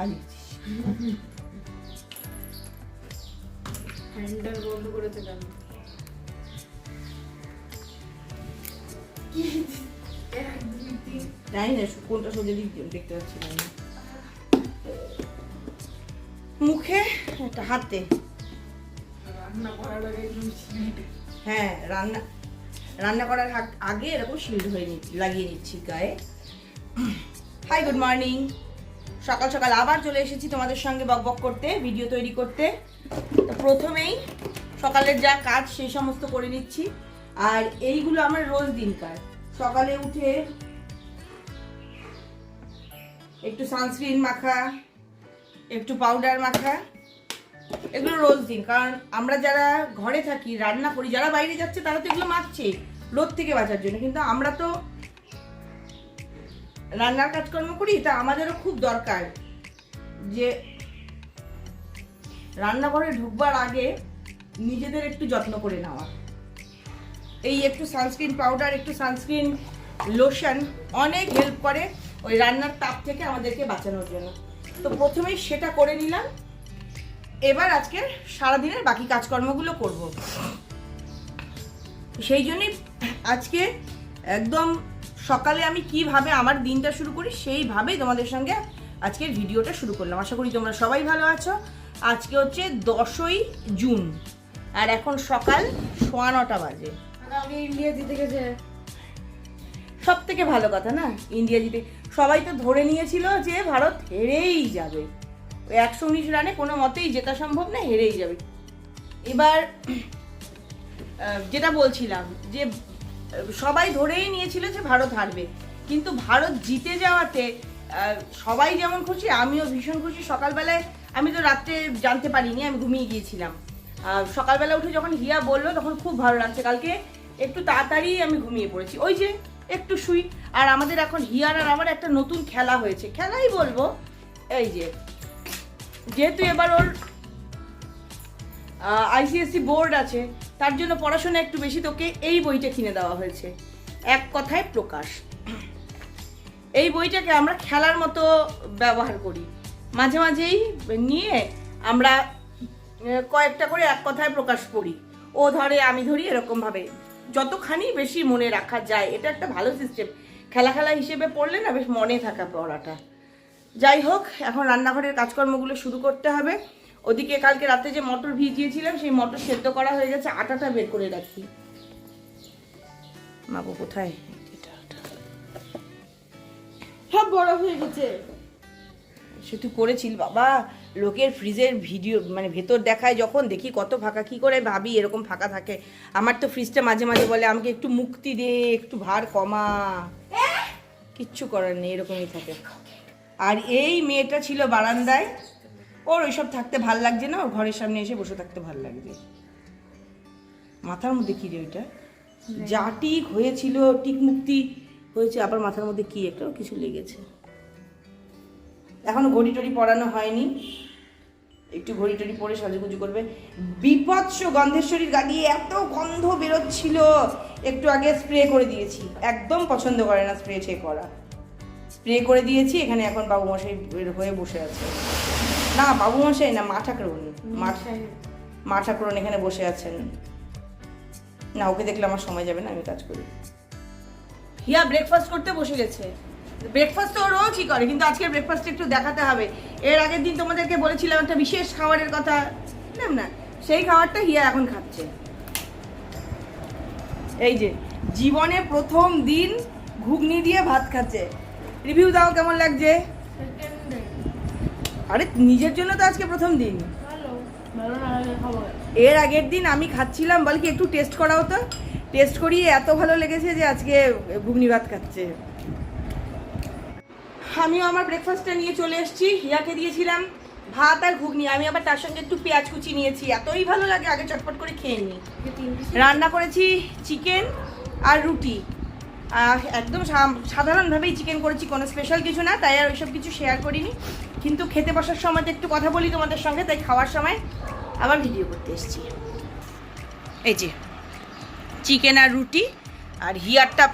সাজিয়েছিস handle বন্ধ করেছে কেন? এক দুই তিন জানি না কোনটা সোজা দিক দেখতে পাচ্ছি না মুখে একটা হাতে। রান্না করার আগে হ্যাঁ রান্না রান্না করার আগ- আগে এরকম শিল্ড হয়ে নিচ্ছি লাগিয়ে নিচ্ছি গায়ে। হাই গুড মর্নিং সকাল সকাল আবার চলে এসেছি তোমাদের সঙ্গে বক বক করতে ভিডিও তৈরি করতে। প্রথমেই সকালের যা কাজ, সেই সমস্ত করে নিচ্ছি। আর এইগুলো আমার রোজ দিনকার। সকালে উঠে একটু সানস্ক্রিন মাখা, একটু পাউডার মাখা, এগুলো রোজ দিন। কারণ আমরা যারা ঘরে থাকি, রান্না করি, যারা বাইরে যাচ্ছে, তারা তো এগুলো মাখছে, রোদ থেকে বাঁচার জন্য। কিন্তু আমরা তো রান্নার কাজকর্ম করি তা আমাদেরও খুব দরকার যে রান্নাঘরে ঢুকবার আগে নিজেদের একটু যত্ন করে নেওয়া। এই একটু সানস্ক্রিন পাউডার একটু সানস্ক্রিন লোশন অনেক হেল্প করে ওই রান্নার তাপ থেকে আমাদেরকে বাঁচানোর জন্য। তো প্রথমেই সেটা করে নিলাম। এবার আজকে সারাদিনের বাকি কাজকর্মগুলো করব। সেই জন্যই আজকে একদম সকালে আমি কীভাবে আমার দিনটা শুরু করি সেইভাবেই তোমাদের সঙ্গে আজকের ভিডিওটা শুরু করলাম। আশা করি তোমরা সবাই ভালো আছো। আজকে হচ্ছে দশই জুন আর এখন সকাল সোয়া নটা বাজে। আগে ইন্ডিয়া জিতে গেছে। সব থেকে ভালো কথা না ইন্ডিয়া জিতে। সবাই তো ধরে নিয়েছিল যে ভারত হেরেই যাবে। ওই একশো উনিশ রানে কোনো মতেই জেতা সম্ভব না হেরেই যাবে। এবার যেটা বলছিলাম যে সবাই ধরেই নিয়েছিল যে ভারত হারবে। কিন্তু ভারত জিতে যাওয়াতে সবাই যেমন খুশি, আমিও ভীষণ খুশি। সকালবেলায় আমি তো রাত্রে জানতে পারিনি, আমি ঘুমিয়ে গিয়েছিলাম। সকালবেলা উঠে যখন হিয়া বলল, তখন খুব ভালো লাগছে। কালকে একটু তাড়াতাড়ি আমি ঘুমিয়ে পড়েছি। ওই যে, একটু শুই। আর আমাদের এখন হিয়ার আর আমার একটা নতুন খেলা হয়েছে। খেলাই বলব, এই যে, যেহেতু এবার ওর আইসিএসসি বোর্ড আছে। তার জন্য পড়াশোনা একটু বেশি, তোকে এই বইটা কিনে দেওয়া হয়েছে। এক কথায় প্রকাশ। এই বইটাকে আমরা খেলার মতো ব্যবহার করি। মাঝে মাঝেই নিয়ে আমরা কয়েকটা করে এক কথায় প্রকাশ করি। ও ধরে, আমি ধরি, এরকমভাবে। যতখানি বেশি মনে রাখা যায়, এটা একটা ভালো সিস্টেম খেলা খেলা হিসেবে পড়লে না বেশ মনে থাকা পড়াটা। যাই হোক, এখন রান্নাঘরের কাজকর্মগুলো শুরু করতে হবে। ওদিকে কালকে রাতে যে মটর ভিজিয়েছিলাম, সেই মটর সেদ্ধ করা হয়ে গেছে, আটাটা বের করে রাখি। মাগো কোথায়। সব বড় হয়ে গেছে। সে তুই করেছিল বাবা। লোকের ফ্রিজের ভিডিও মানে ভেতর দেখায় যখন দেখি কত ফাঁকা। কি করে ভাবি এরকম ফাঁকা থাকে? আমার তো ফ্রিজটা মাঝে মাঝে বলে, আমাকে একটু মুক্তি দে, একটু ভার কমা। কিচ্ছু করার নেই, এরকমই থাকে। আর এই মেয়েটা ছিল বারান্দায়। ওর ওইসব থাকতে ভালো লাগছে না ওর ঘরের সামনে এসে বসে থাকতে ভালো লাগছে। মাথার মধ্যে কি রে ওইটা? যা টিক হয়েছিল টিক মুক্তি হয়েছে আবার মাথার মধ্যে কি একটা কিছু লেগেছে। এখনও ঘড়ি টড়ি পরানো হয়নি। একটু ঘড়ি টড়ি পরে সাজুগুজু করবে। বিপৎস গন্ধেশ্বরীর গা দিয়ে এত গন্ধ বেরোচ্ছিল। একটু আগে স্প্রে করে দিয়েছি। একদম পছন্দ করে না স্প্রে ছে করা। স্প্রে করে দিয়েছি এখানে এখন বাবু মশাই হয়ে বসে আছে। না বাবু মশাই না মা ঠাকুরন মা ঠাকুরন এখানে বসে আছেন। না ওকে দেখলে আমার সময় যাবে না আমি কাজ করি। হিয়া ব্রেকফাস্ট করতে বসে গেছে। ব্রেকফাস্ট তো ও রোজই করে কিন্তু আজকের ব্রেকফাস্ট একটু দেখাতে হবে। এর আগের দিন তোমাদেরকে বলেছিলাম একটা বিশেষ খাবারের কথা। বুঝলাম না? সেই খাবারটা হিয়া এখন খাচ্ছে। এই যে জীবনে প্রথম দিন ঘুগনি দিয়ে ভাত খাচ্ছে। রিভিউ দাও কেমন লাগছে? আরে নিজের জন্য তো আজকে প্রথম দিন। এর আগের দিন আমি খাচ্ছিলাম বল কি একটু টেস্ট করাও তো। টেস্ট করিয়ে এত ভালো লেগেছে যে আজকে ঘুগনি ভাত খাচ্ছে। আমিও আমার ব্রেকফাস্টটা নিয়ে চলে এসেছি হিয়াকে দিয়েছিলাম ভাত আর ঘুগনি। আমি আবার তার সঙ্গে একটু পেঁয়াজ কুচি নিয়েছি এতই ভালো লাগে আগে চটপট করে খেয়ে নিই রান্না করেছি চিকেন আর রুটি। একদম সাধারণভাবেই চিকেন করেছি কোনো স্পেশাল কিছু না তাই আর ওইসব কিছু শেয়ার করিনি। কিন্তু খেতে বসার সময় তো একটু কথা বলি তোমাদের সঙ্গে তাই খাওয়ার সময় আবার ভিডিও করতে এসেছি। এই যে চিকেন আর রুটি আর হিয়ারটা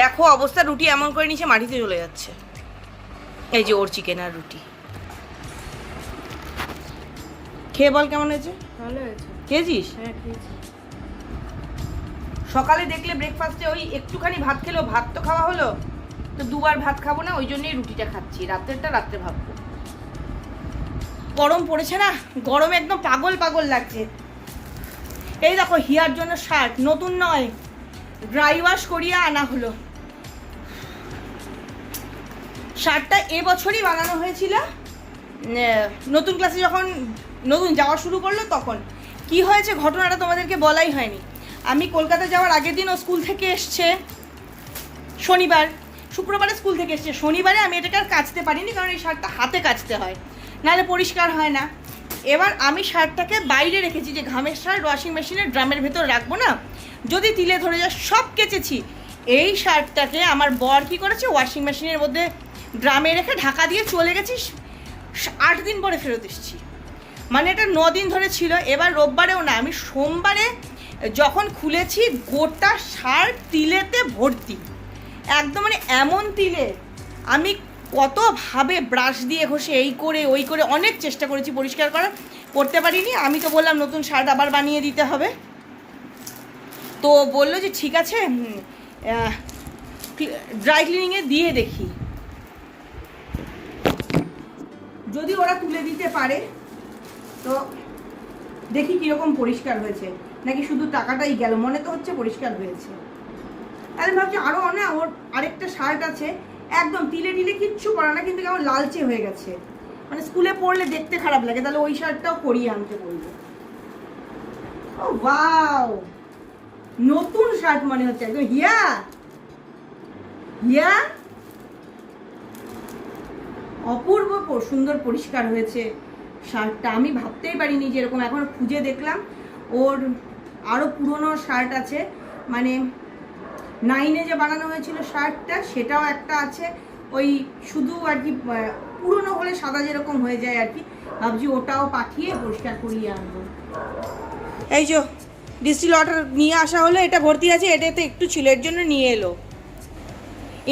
দেখো অবস্থা রুটি এমন করে নিচে মাটিতে চলে যাচ্ছে। এই যে ওর চিকেন আর রুটি। খেয়ে বল কেমন হয়েছে? ভালো হয়েছে। খেয়েছিস? হ্যাঁ খেয়েছি। সকালে দেখলে ব্রেকফাস্টে ওই একটুখানি ভাত খেলো ভাত তো খাওয়া হলো তো দুবার ভাত খাব না ওই জন্যই রুটিটা খাচ্ছি রাত্রেরটা রাত্রে ভাববো। গরম পড়েছে না? গরমে একদম পাগল পাগল লাগছে। এই দেখো, হিয়ার জন্য শার্ট, নতুন নয়। ড্রাই ওয়াশ করিয়ে আনা হলো। শার্টটা এবছরই বানানো হয়েছিল। নতুন ক্লাসে যখন নতুন যাওয়া শুরু করল তখন। কি হয়েছে ঘটনাটা তোমাদেরকে বলাই হয়নি। আমি কলকাতা যাওয়ার আগের দিন ও স্কুল থেকে এসছে। শনিবার। শুক্রবারে স্কুল থেকে এসছে। শনিবারে আমি এটাকে আর কাচতে পারিনি, কারণ এই শার্টটা হাতে কাচতে হয়। নাহলে পরিষ্কার হয় না। এবার আমি শার্টটাকে বাইরে রেখেছি যে ঘামের শার্ট ওয়াশিং মেশিনের ড্রামের ভেতর রাখব না। যদি তিলে ধরে যায়, সব কেচেছি। এই শার্টটাকে আমার বর কী করেছে? ওয়াশিং মেশিনের মধ্যে ড্রামে রেখে ঢাকা দিয়ে চলে গেছি, আট দিন পরে ফেরত এসেছি। মানে এটা ন দিন ধরে ছিল। এবার রোববারেও না, আমি সোমবারে যখন খুলেছি, গোটা শার্ট তিলেতে ভর্তি। একদম মানে এমন তিলে আমি কতভাবে ব্রাশ দিয়ে ঘষে এই করে, ওই করে অনেক চেষ্টা করেছি পরিষ্কার করার, করতে পারিনি। আমি তো বললাম নতুন শার্ট আবার বানিয়ে দিতে হবে। তো বলল যে, ঠিক আছে ড্রাই ক্লিনিংয়ে দিয়ে দেখি। যদি ওরা তুলে দিতে পারে, তো দেখি কীরকম পরিষ্কার হয়েছে। নাকি শুধু টাকাটাই গেল? মনে তো হচ্ছে পরিষ্কার হয়েছে। আমি ভাবছি আরও অনেক ওর আরেকটা শার্ট আছে। একদম, তিলে টিলে কিচ্ছু করা না, কিন্তু কেমন লালচে হয়ে গেছে। মানে স্কুলে পড়লে দেখতে খারাপ লাগে, তাহলে ওই শার্টটাও করিয়ে আনতে বলব। ও নতুন শার্ট মনে হচ্ছে একদম হিয়া হিয়া অপূর্ব সুন্দর পরিষ্কার হয়েছে শার্টটা। আমি ভাবতেই পারিনি যে এরকম এখন খুঁজে দেখলাম। ওর আরও পুরনো শার্ট আছে মানে নাইনে যে বানানো হয়েছিল শার্টটা, সেটাও একটা আছে। ওই শুধু আর কি পুরনো হলে সাদা যেরকম হয়ে যায় আর কি, ভাবছি ওটাও পাঠিয়ে পরিষ্কার করিয়ে আনব। এই যে ডিস্টিল ওয়াটার নিয়ে আসা হলো, এটা ভর্তি আছে এটাতে একটু ছিল এর জন্য নিয়ে এলো।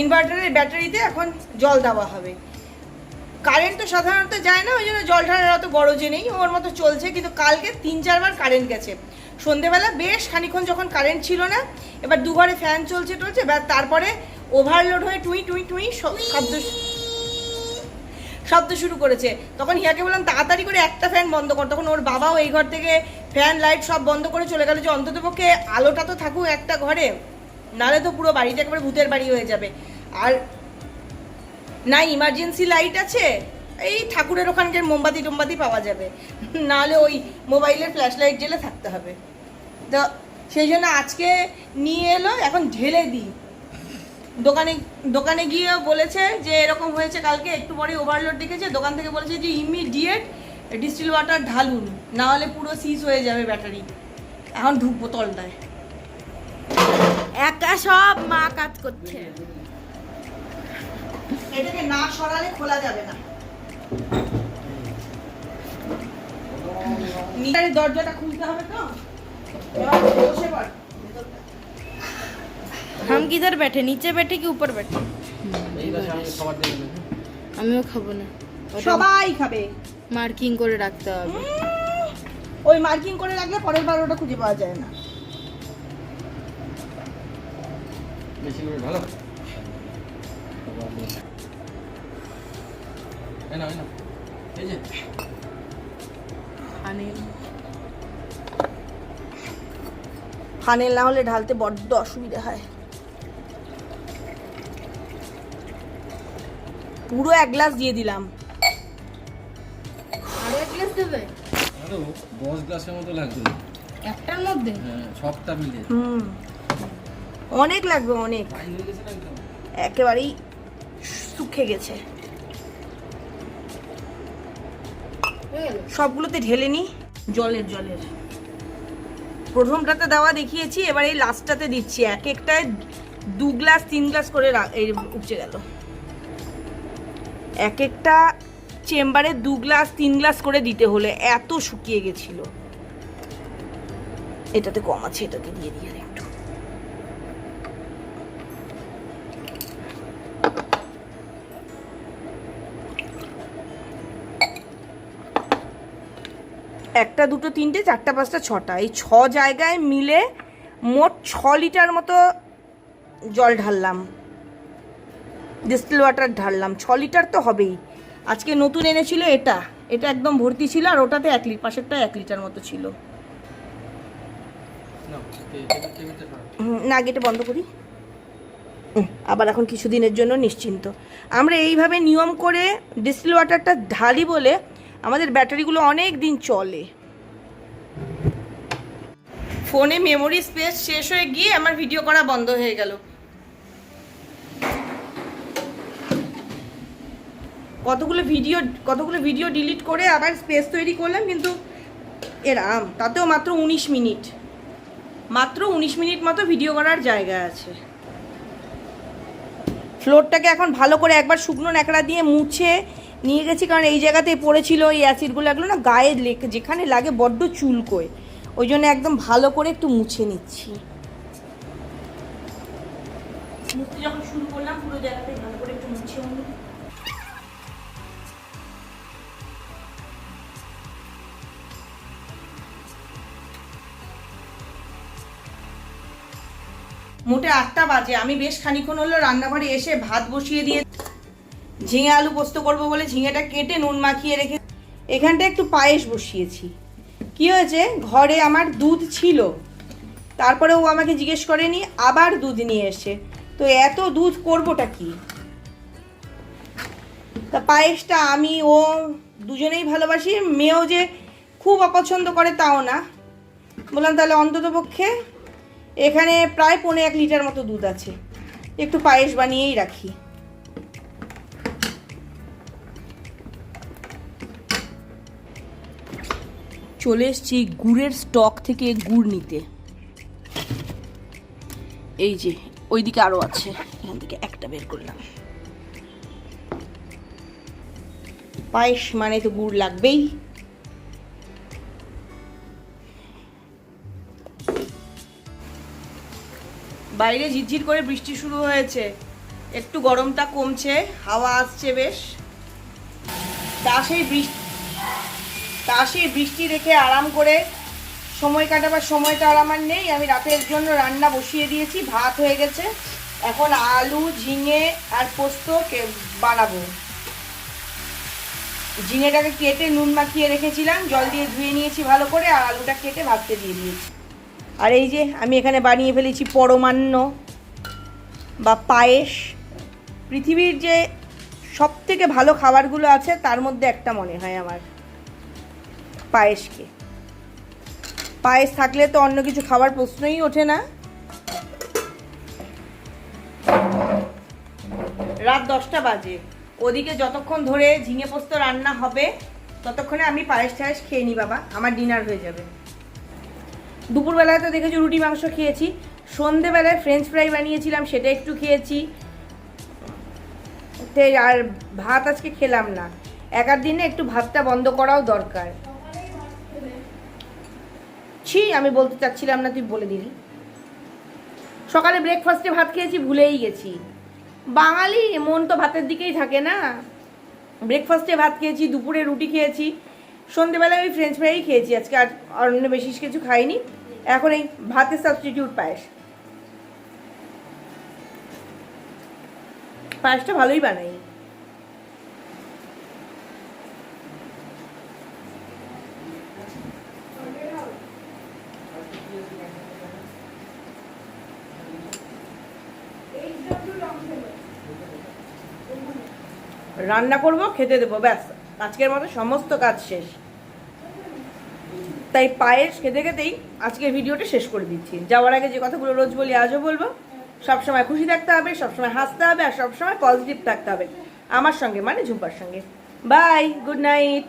ইনভার্টারের ব্যাটারিতে এখন জল দেওয়া হবে। কারেন্ট তো সাধারণত যায় না, ওই জন্য জল ঢালার অত গরজে নেই, ওর মতো চলছে, কিন্তু কালকে তিন চারবার কারেন্ট গেছে। সন্ধেবেলা বেশ খানিক্ষণ যখন কারেন্ট ছিল না, এবার দুঘরে ফ্যান চলছে টলছে, এবার তারপরে ওভারলোড হয়ে টুই টুই টুই শব্দ শব্দ শুরু করেছে। তখন হিয়াকে বললাম, তাড়াতাড়ি করে একটা ফ্যান বন্ধ কর। তখন ওর বাবাও এই ঘর থেকে ফ্যান লাইট সব বন্ধ করে চলে গেল যে, অন্তত পক্ষে আলোটা তো থাকুক একটা ঘরে, নাহলে তো পুরো বাড়িতে একেবারে ভূতের বাড়ি হয়ে যাবে। আর না ইমার্জেন্সি লাইট আছে? এই ঠাকুরের ওখানকার মোমবাতি টোমবাতি পাওয়া যাবে। নাহলে ওই মোবাইলের ফ্ল্যাশ লাইট জেলে থাকতে হবে। তো সেই জন্য আজকে নিয়ে এলো এখন ঢেলে দিই। দোকানে দোকানে গিয়ে বলেছে যে এরকম হয়েছে কালকে একটু পরে ওভারলোড দেখেছে। দোকান থেকে বলেছে যে ইমিডিয়েট ডিস্টিল ওয়াটার ঢালুন না হলে পুরো সিজ হয়ে যাবে ব্যাটারি এখন ঢুকবো তলটায়। একা সব মা কাজ করছে। এটাকে না সরালে খোলা যাবে না। নিচের দরজাটা খুলতে হবে তো এবার বসে পড় हम किधर बैठे नीचे बैठे कि ऊपर बैठे আমিও খাবো না ওটা সবাই খাবে মার্কিং করে রাখতে হবে উম, ওই মার্কিং করে রাখলে পরের বার ওটা খুঁজে পাওয়া যায় না বেশি এই ফানেল না হলে ঢালতে বড্ড অসুবিধা হয়। পুরো এক গ্লাস দিয়ে দিলাম। আরও এক গ্লাস দেবে? আরও দশ গ্লাসের মতো লাগবে। একটার মধ্যে? হ্যাঁ সবটা মিলে। হুম। অনেক লাগবে অনেক। একেবারেই শুকে গেছে। সবগুলোতে ঢেলে নি। জলের জলের। প্রথমটাতে দেওয়া দেখিয়েছি, এবার এই লাস্টটাতে দিচ্ছি। এক একটায় দু গ্লাস, তিন গ্লাস করে এই উপচে গেল। এক একটা চেম্বারে দু গ্লাস, তিন গ্লাস করে দিতে হলে এত শুকিয়ে গেছিল। এটাতে কম আছে, এটাতে দিয়ে দিয়ে একটু দুটো তিনটে চারটা পাঁচটা ছটা। এই ছ জায়গায় মিলে মোট ছ লিটার মতো জল ঢাললাম। Distil water ঢাললাম। ছ লিটার তো হবেই। আজকে নতুন এনেছিল এটা। এটা একদম ভর্তি ছিল আর ওটাতে এক লিটার পাশেরটা এক লিটার মতো ছিল। না গেটে বন্ধ করি। আবার এখন কিছুদিনের জন্য নিশ্চিন্ত। আমরা এইভাবে নিয়ম করে ডিস্টিল ওয়াটারটা ঢালি বলে আমাদের ব্যাটারিগুলো অনেক দিন চলে। ফোনে মেমোরি স্পেস শেষ হয়ে গিয়ে আমার ভিডিও করা বন্ধ হয়ে গেল। কতগুলো ভিডিও কতগুলো ভিডিও ডিলিট করে আবার স্পেস তৈরি করলাম, কিন্তু এরাম তাতেও মাত্র উনিশ মিনিট। মাত্র উনিশ মিনিট মতো ভিডিও করার জায়গা আছে। ফ্লোরটাকে এখন ভালো করে একবার শুকনো ন্যাকড়া দিয়ে মুছে নিয়ে গেছি, কারণ এই জায়গাতেই পড়েছিল এই অ্যাসিডগুলো এগুলো না গায়ে যেখানে লাগে বড্ড চুলকোয়। ওই জন্য একদম ভালো করে একটু মুছে নিচ্ছি। মোটে আটটা বাজে, আমি বেশ খানিক্ষণ হলো রান্নাঘরে এসে ভাত বসিয়ে দিয়ে ঝিঙে আলু পোস্ত করব বলে ঝিঙেটা কেটে নুন মাখিয়ে রেখে এখানটা একটু পায়েস বসিয়েছি। কি হয়েছে? ঘরে আমার দুধ ছিল। তারপরে ও আমাকে জিজ্ঞেস করেনি, আবার দুধ নিয়ে এসে তো এত দুধ করবোটা কি? তা পায়েসটা আমি, ও দুজনেই ভালোবাসি। মেয়েও যে খুব অপছন্দ করে তাও না। বললাম, তাহলে অন্তত পক্ষে এখানে প্রায় পৌনে এক লিটার মতো দুধ আছে। একটু পায়েস বানিয়েই রাখি। চলে এসছি গুড়ের স্টক থেকে গুড় নিতে। এই যে, ওইদিকে আরও আছে। এখান থেকে একটা বের করলাম। পায়েস মানে তো গুড় লাগবেই। বাইরে ঝিরঝির করে বৃষ্টি শুরু হয়েছে। একটু গরমটা কমছে, হাওয়া আসছে বেশ। তা সেই বৃষ্টি সেই বৃষ্টি রেখে আরাম করে সময় কাটাবার সময়টা আর আমার নেই। আমি রাতের জন্য রান্না বসিয়ে দিয়েছি, ভাত হয়ে গেছে। এখন আলু, ঝিঙে আর পোস্ত বানাবো। ঝিঙেটাকে কেটে নুন মাখিয়ে রেখেছিলাম, জল দিয়ে ধুয়ে নিয়েছি ভালো করে, আর আলুটা কেটে ভাজতে দিয়ে দিয়েছি। আর এই যে আমি এখানে বানিয়ে ফেলেছি পরমান্ন বা পায়েস। পৃথিবীর যে সব থেকে ভালো খাবারগুলো আছে, তার মধ্যে একটা মনে হয় আমার। পায়েসকে পায়েস থাকলে তো অন্য কিছু খাবার প্রশ্নই ওঠে না। রাত দশটা বাজে। ওদিকে যতক্ষণ ধরে ঝিঙে পোস্ত রান্না হবে, ততক্ষণে আমি পায়েস টায়েস খেয়ে নিই বাবা, আমার ডিনার হয়ে যাবে। দুপুরবেলায় তো দেখেছি রুটি মাংস খেয়েছি, সন্ধেবেলায় ফ্রেঞ্চ ফ্রাই বানিয়েছিলাম, সেটা একটু খেয়েছি। আর ভাত আজকে খেলাম না। একার দিনে একটু ভাতটা বন্ধ করাও দরকার। ছি আমি বলতে চাচ্ছিলাম না, তুই বলে দিলি। সকালে ব্রেকফাস্টে ভাত খেয়েছি, ভুলেই গেছি। বাঙালি মন তো ভাতের দিকেই থাকে না। ব্রেকফাস্টে ভাত খেয়েছি, দুপুরে রুটি খেয়েছি, সন্ধেবেলায় ওই ফ্রেঞ্চ ফ্রাই খেয়েছি, আজকে আর অন্য বেশি কিছু খাইনি। এখন এই ভাতের সাবস্টিটিউট পায়েস। পায়েসটা ভালোই বানাই। রান্না করব, খেতে দেবো, ব্যাস। আজকের মতো সমস্ত কাজ শেষ। তাই পায়েস খেতে খেতেই আজকের ভিডিওটা শেষ করে দিচ্ছি। যাওয়ার আগে যে কথাগুলো রোজ বলি, আজও বলব, সবসময় খুশি থাকতে হবে, সবসময় হাসতে হবে, আর সবসময় পজিটিভ থাকতে হবে। আমার সঙ্গে মানে ঝুম্পার সঙ্গে। Bye good night